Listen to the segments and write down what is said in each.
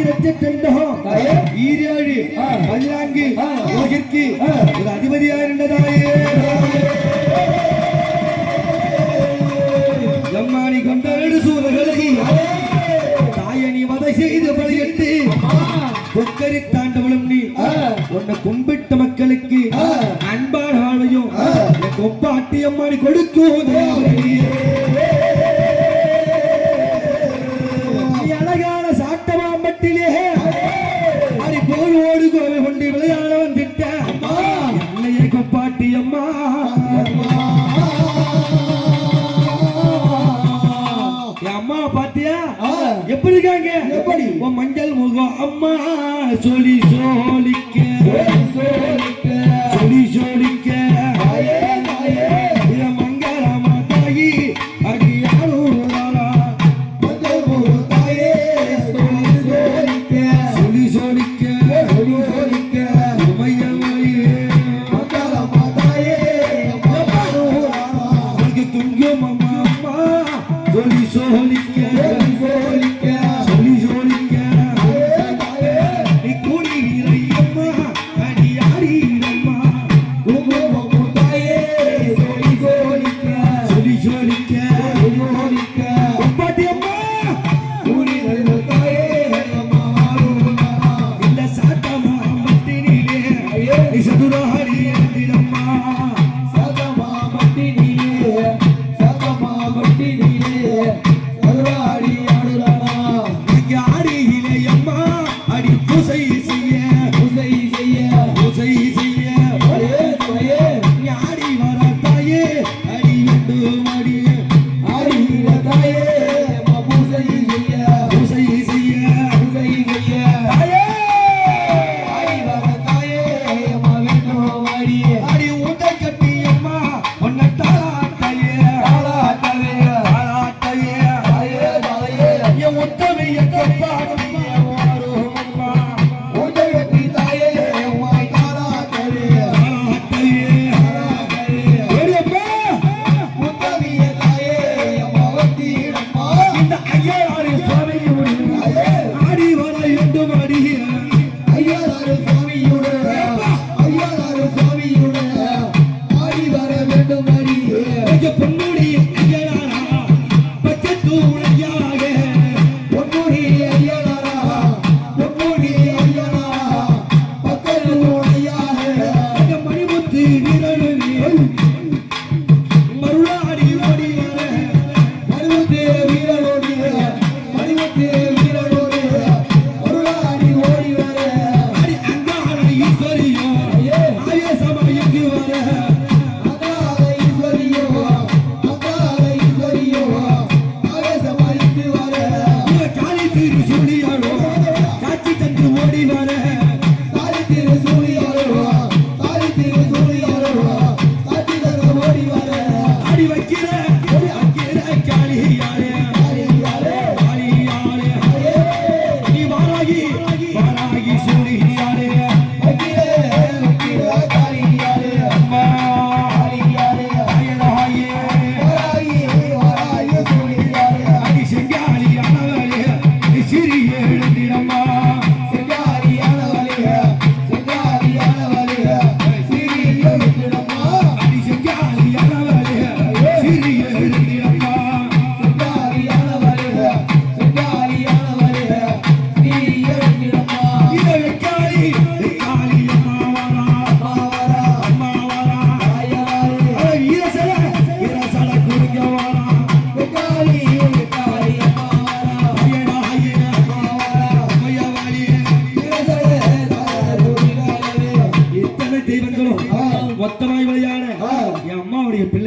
ஆயிரத்தி பெண்டகம் ஈரேழு பதினான்கு உலகிற்கு ஒரு அதிபதியா இருந்ததாயே எம்மானி கொண்ட நெடுசூலகி தாயணி வதை செய்து பலியிட்டு கொக்கரி தாண்டவளம் நீ உன்னை கும்பிட்ட மக்களுக்கு அன்பான ஆளையும் கொப்பாட்டி அம்மானி கொடுக்கும் இருக்காங்க எப்படி உன் மஞ்சள் முகம் அம்மா சொல்லி சோழிக்க சொல்லி சோழிக்க மங்களமா தாயி அடியாரூர் Holy Spirit. be a good.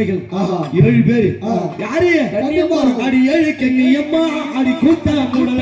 கன்னிகள் ஏழு பேர். யாரு? அடி ஏழு கன்னியம்மா அடி கூத்தா கூடல